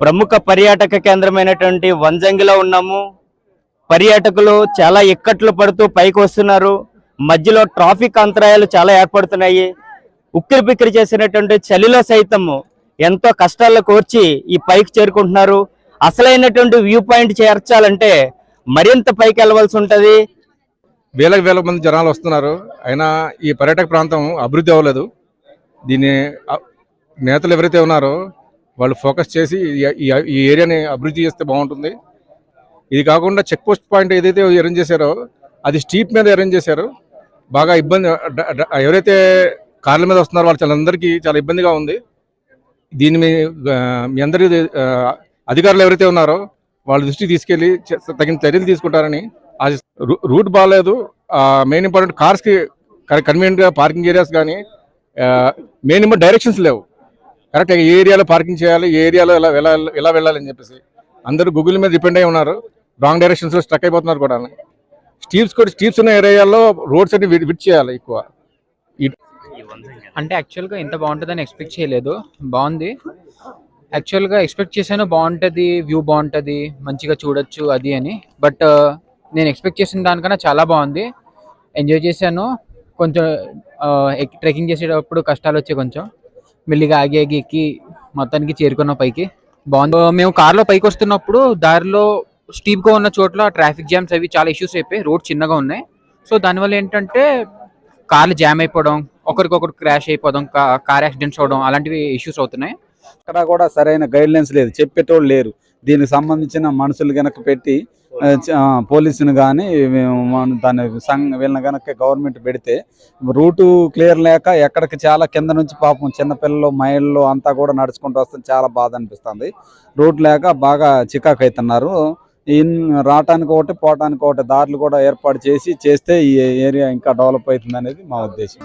ప్రముఖ పర్యాటక కేంద్రమైనటువంటి వంజంగిలో ఉన్నాము. పర్యాటకులు చాలా ఇక్కట్లు పడుతూ పైకి వస్తున్నారు. మధ్యలో ట్రాఫిక్ అంతరాయాలు చాలా ఏర్పడుతున్నాయి. ఉక్కిరి బిక్కిరి చేసినటువంటి చలిలో సైతము ఎంతో కష్టాల్లో కోర్చి ఈ పైకి చేరుకుంటున్నారు. అసలైనటువంటి వ్యూ పాయింట్ చేర్చాలంటే మరింత పైకి వెళ్ళవలసి ఉంటుంది. వేలకు వేల మంది జనాలు వస్తున్నారు. అయినా ఈ పర్యాటక ప్రాంతం అభివృద్ధి అవ్వలేదు. దీన్ని నేతలు ఎవరైతే ఉన్నారో వాళ్ళు ఫోకస్ చేసి ఈ- ఈ ఏరియాని అభివృద్ధి చేస్తే బాగుంటుంది. ఇది కాకుండా చెక్ పోస్ట్ పాయింట్ ఏదైతే అరేంజ్ చేశారో అది స్ట్రీట్ మీద అరేంజ్ చేశారు. బాగా ఇబ్బంది ఎవరైతే కార్ల మీద వస్తున్నారో వాళ్ళు చాలా అందరికీ చాలా ఇబ్బందిగా ఉంది. దీని మీ మీ అందరి అధికారులు ఎవరైతే ఉన్నారో వాళ్ళ దృష్టికి తీసుకెళ్ళి తగిన చర్యలు తీసుకుంటారని అది రూ- రూట్ బాగాలేదు. మెయిన్ ఇంపార్టెంట్ కార్స్కి కన్వీనియంట్గా పార్కింగ్ ఏరియాస్ కానీ మెయిన్ ఇంపార్టెంట్ డైరెక్షన్స్ లేవు. కరెక్ట్ ఏ ఏరియాలో పార్కింగ్ చేయాలి ఏ ఏరియాలో ఎలా వెళ్ళాలి ఎలా వెళ్ళాలని చెప్పేసి. అందరూ గూగుల్ మీద డిపెండ్ అయి ఉన్నారు. రాంగ్ డైరెక్షన్స్లో స్ట్రక్ అయిపోతున్నారు కూడా. స్టీప్స్ కూడా స్టీప్స్ ఉన్న ఏరియాలో రోడ్స్ అన్ని విట్ చేయాలి ఎక్కువ. అంటే యాక్చువల్గా ఇంత బాగుంటుందని ఎక్స్పెక్ట్ చేయలేదు. బాగుంది. యాక్చువల్గా ఎక్స్పెక్ట్ చేశాను బాగుంటుంది వ్యూ బాగుంటుంది మంచిగా చూడొచ్చు అది అని. బట్ uh, నేను ఎక్స్పెక్ట్ చేసిన దానికన్నా చాలా బాగుంది. ఎంజాయ్ చేశాను. కొంచెం uh, ట్రెక్కింగ్ చేసేటప్పుడు కష్టాలు వచ్చాయి కొంచెం. మెల్లిగా ఆగి ఆగి ఎక్కి మొత్తానికి చేరుకున్నాం పైకి. బాగుంది. మేము కార్లో పైకి వస్తున్నప్పుడు దారిలో స్టీప్గా ఉన్న చోట్ల ట్రాఫిక్ జామ్స్ అవి చాలా ఇష్యూస్ అయిపోయి రోడ్ చిన్నగా ఉన్నాయి. సో దానివల్ల ఏంటంటే కార్లు జామ్ అయిపోవడం ఒకరికొకరు క్రాష్ అయిపోవడం కార్ యాక్సిడెంట్స్ అవడం అలాంటివి ఇష్యూస్ అవుతున్నాయి. అక్కడ కూడా సరైన గైడ్ లైన్స్ లేదు. చెప్పేటోళ్ళు లేరు. దీనికి సంబంధించిన మనుషులు గనక పెట్టి పోలీసును కానీ దాని సంఘ వీళ్ళని గనక గవర్నమెంట్ పెడితే రూటు క్లియర్ లేక ఎక్కడికి చాలా కింద నుంచి పాపం చిన్నపిల్లలు మహిళలు అంతా కూడా నడుచుకుంటూ వస్తే చాలా బాధ అనిపిస్తుంది. రూట్ లేక బాగా చికాకు అవుతున్నారు ఇన్ రావటానికి ఒకటి పోవటానికి ఒకటి దారులు కూడా ఏర్పాటు చేసి చేస్తే ఈ ఏరియా ఇంకా డెవలప్ అవుతుంది అనేది మా ఉద్దేశం.